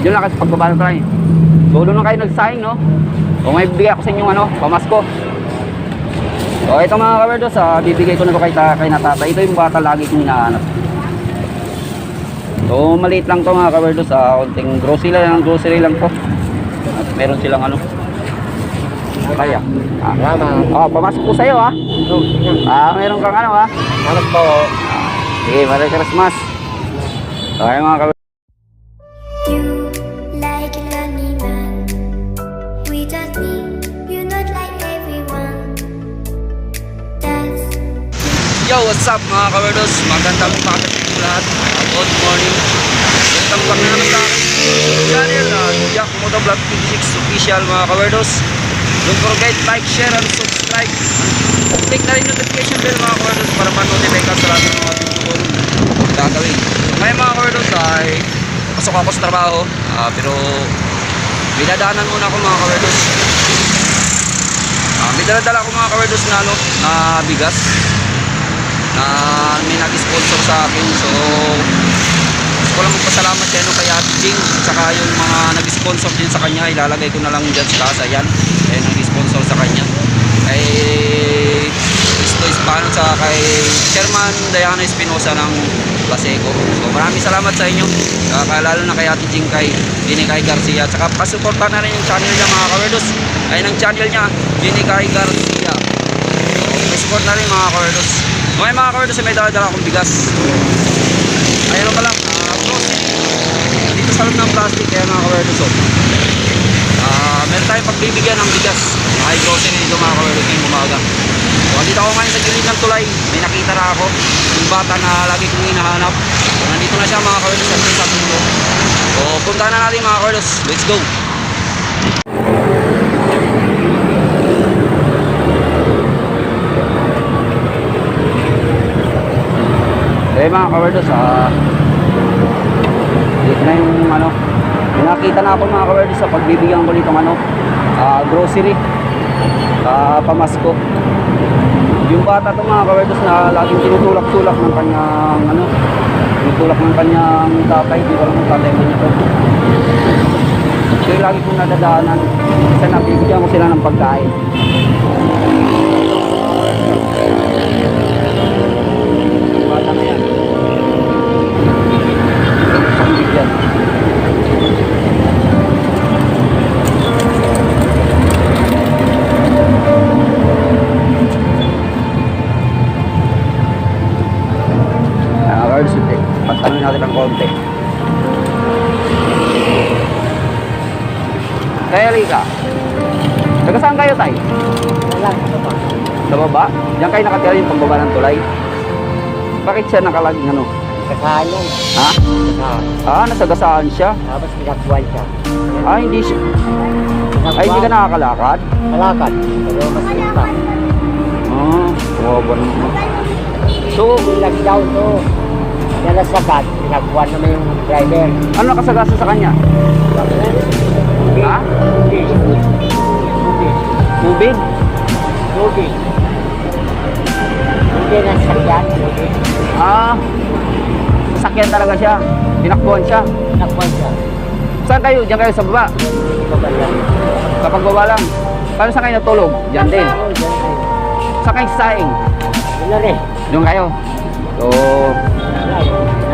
Yun lang kasi pagbaba ng try. So, doon kayo nagsaing, no? O may bigay ako sa inyong ano, pamasko. So, ito mga kawerdos, ah, bibigay ko na to kay, ta kay natata. Ito yung bata lagi kong hinahanap. So, maliit lang to mga kawerdos, ah, konting grocery lang, grocery lang po. At meron silang ano. Kaya. Ah, Salamat. oh, pamasok po sa'yo, ah. Ah, meron kang ano, ah. Salamat po. Sige, Merry Christmas. Okay mga kawerdos. Yo, what's up mga kawerdos? Magandang umaga sa lahat. Uh, Good morning. Welcome back na naman sa aking channel, uh, Jack Motovlog 56 Official mga kawerdos. Don't forget like, share, and subscribe. Click na rin yung notification bell mga kawerdos para ma-notify ka sa lahat ng mga video ko gagawin. Ngayon mga kawerdos ay pasok ako sa trabaho ah, pero binadaanan muna ako mga kawerdos. Ah, may dala-dala ako mga kawerdos na, ano, na bigas na may nag-sponsor sa akin. So, gusto ko lang magpasalamat kay, ano, kay Ate Jing saka yung mga nag-sponsor din sa kanya. Ilalagay ko na lang dyan sa taas. Ayan. Ayan nag-sponsor sa kanya. Kay Cristo Hispano sa kay Chairman Diana Espinosa ng Laseco. So, maraming salamat sa inyo. Saka lalo na kay Ate Jing kay Dinikay Garcia. Saka pasuporta na rin yung channel niya mga kawerdos. Ayun ang channel niya, Dinikay Garcia. So, support na rin mga kawerdos. Okay mga kawerdos, may dala-dala akong bigas. Ayun pala, uh, grocery. Dito sa loob ng plastic, kaya mga kawerdos. Oh. Ah, meron tayong pagbibigyan ng bigas. Ay, grocery dito mga kawerdos ngayong umaga. So, andito ako ngayon sa gilid ng tulay. May nakita na ako. Yung bata na lagi kong hinahanap. So, nandito na siya mga kawerdos. Nandito sa dulo. So, puntahan na natin mga kawerdos. Let's go. Eh mga kawerdos, ah, dito na yung ano, nakita na ako mga kawerdos sa pagbibigyan ko nitong ano, ah, grocery, ah, pamasko. Yung bata to mga kawerdos na laging tinutulak-tulak ng kanyang ano, tinutulak ng kanyang tatay, di ko alam kung tatay mo niya to. So yung lagi kong nadadaanan, kasi nabibigyan ko sila ng pagkain. Kaya Lika, taga saan kayo tay? Wala. Ano pa? Sa baba? Diyan kayo nakatira yung pagbaba ng tulay? Bakit siya nakalaging ano? Kasahan yan. Ha? Kasahan. Ah, nasagasaan siya. Tapos pinagbuwan siya. Ah, hindi siya. Ay, hindi ka nakakalakad? Malakad. Pero mas kita. Ah, kawawa naman. So, Pinag-down to. Dala sagad. Pinagbuwan naman yung driver. ano nakasagasa sa kanya? Ha? Tubig. Tubig. Hindi na sakyan. Ah, sasakyan talaga siya. Tinakbuhan siya. Pinagbuwan siya. Saan kayo? Diyan kayo sa baba? Pagbayan. Sa pagbaba lang. Paano saan kayo natulog? Diyan din. Saan kayo saing? Na rin. Diyan kayo. So,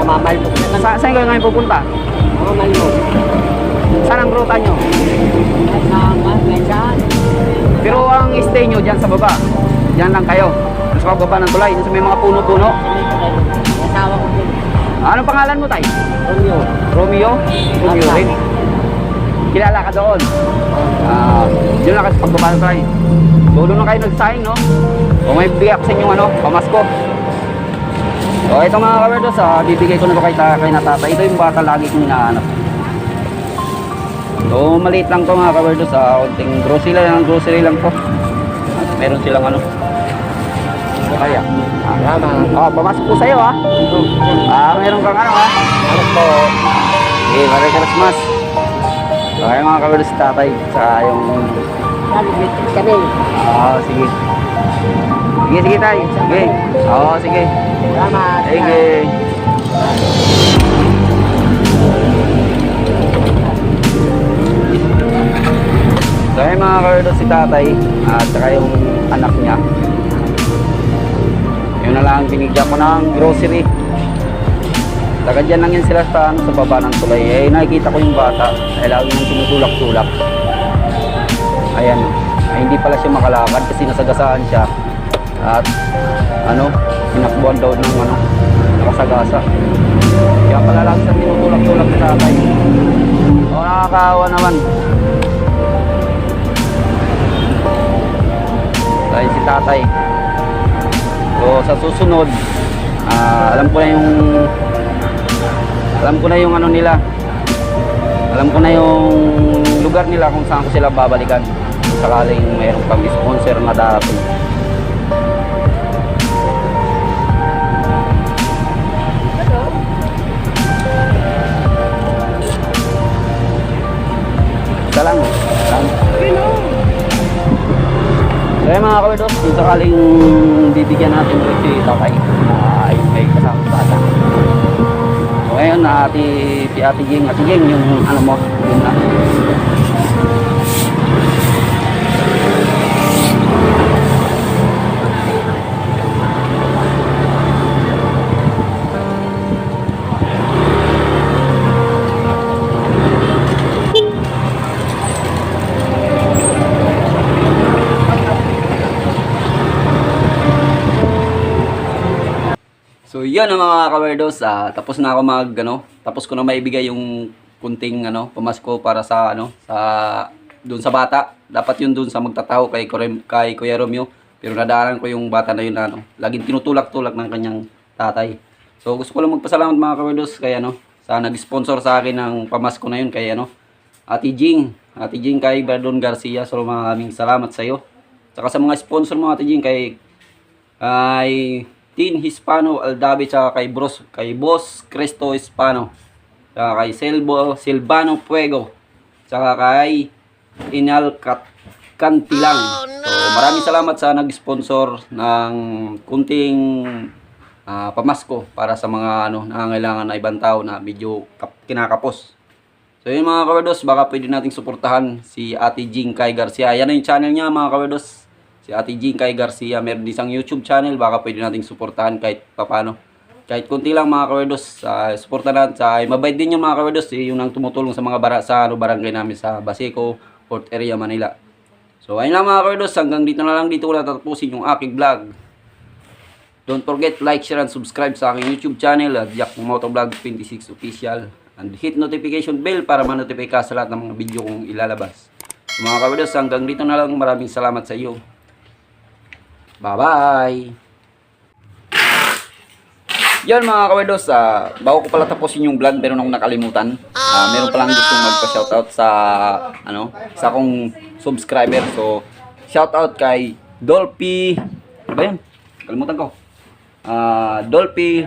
naman. sa saan kayo ngayon pupunta? Namamalmok. Saan ang ruta nyo? Pero ang stay nyo dyan sa baba. Diyan lang kayo. Sa pagbaba ng tulay. Sa may mga puno-puno. Asawa ko din. Anong pangalan mo, Tay? Romeo. Romeo? Romeo rin. Kilala ka doon. Ah, yun lang kasi pagbaba ng tulay. Doon na kayo nagsaing, no? O may bigay ako sa inyong ano, pamasko. So, ito mga kawerdos, ah, bibigay ko na to kay, kay natata. Ito yung bata lagi kong hinahanap. So, maliit lang to mga kawerdos, ah, konting grocery lang, grocery lang po. At meron silang ano. Kaya. Ah, oh, pamasok po sa'yo, ha? Ah, meron kang ano, ha? Salamat po. Okay, Merry Christmas. Okay mga kawerdos, tatay. Sa yung... Kami. Ah, sige. Sige, sige tay. Sige. Oo, sige. Salamat. Sige. Mga kawerdos si tatay at saka yung anak niya. Yun na lang binigyan ko ng grocery. Taga dyan lang yan sila sa, ano, sa baba ng tulay. Eh, nakikita ko yung bata. Eh, lagi nang tinutulak-tulak. Ayan. Ay, hindi pala siya makalakad kasi nasagasaan siya. At, ano, sinakbuhan daw ng, ano, nakasagasa. Kaya pala lang siya tinutulak-tulak sa tatay. O, nakakaawa naman. Tatay. So, sa susunod, ah, alam ko na yung alam ko na yung ano nila. Alam ko na yung lugar nila kung saan ko sila babalikan. Sakaling mayroon pang sponsor na darating isa lang lang kaya mga kawedos kung sakaling bibigyan natin ulit si tatay na ayun kay kasama sa bata So ngayon na ati Ate Jing, Ate Jing yung ano mo, yun na. So yan ang mga kawerdos, ah, tapos na ako mag ano, tapos ko na maibigay yung kunting ano, pamasko para sa ano, sa doon sa bata. Dapat yun doon sa magtataho kay kay Kuya Romeo. Pero nadaanan ko yung bata na yun ano, laging tinutulak-tulak ng kanyang tatay. So gusto ko lang magpasalamat mga kawerdos kay ano, sa nag-sponsor sa akin ng pamasko na yun kay ano, Ate Jing, Ate Jing kay Bardon Garcia. So maraming salamat sa iyo. Saka sa mga sponsor mo Ate Jing kay kay Tin Hispano Aldabe tsaka kay Bros kay Boss Cristo Hispano tsaka kay Silbo Silvano Puego tsaka kay Inal Kat Kantilang so maraming salamat sa nag-sponsor ng kunting ah, pamasko para sa mga ano nangangailangan na ibang tao na medyo kap- kinakapos So yun mga kawerdos, baka pwede nating suportahan si Ate Jing Kai Garcia. Yan na yung channel niya mga kawerdos. Si Ate Jing Kai Garcia, meron isang YouTube channel, baka pwede nating suportahan kahit papano. Kahit konti lang mga kawerdos, uh, suportahan natin. Sa, mabait din yung mga kawerdos, eh, yung nang tumutulong sa mga bara, sa ano, barangay namin sa Baseco, Port Area, Manila. So ayun lang mga kawerdos, hanggang dito na lang dito ko natatapusin yung aking vlog. Don't forget like, share, and subscribe sa aking YouTube channel at Jack Motovlog 26 Official. And hit notification bell para ma-notify ka sa lahat ng mga video kong ilalabas. So, mga kawados, hanggang dito na lang. Maraming salamat sa iyo. Bye-bye! Yan mga kawados, ah, bago ko pala tapusin yung vlog, meron akong nakalimutan. Ah, meron palang gustong magpa-shoutout sa, ano, sa akong subscriber. So, shoutout kay Dolphy, ano ba yan? Kalimutan ko. Ah, Dolphy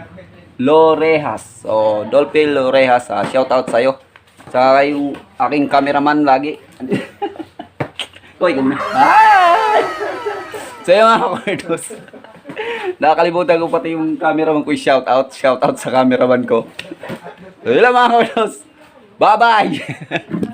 Lorejas. So, Dolphy Lorejas, uh, shout out sa'yo. Sa yung aking cameraman lagi. Uy, ikaw muna. Hi! So, yung mga kamerdos. Nakakalimutan ko pati yung cameraman ko shout out. Shout out sa cameraman ko. So, yun lang mga kamerdos. Bye-bye!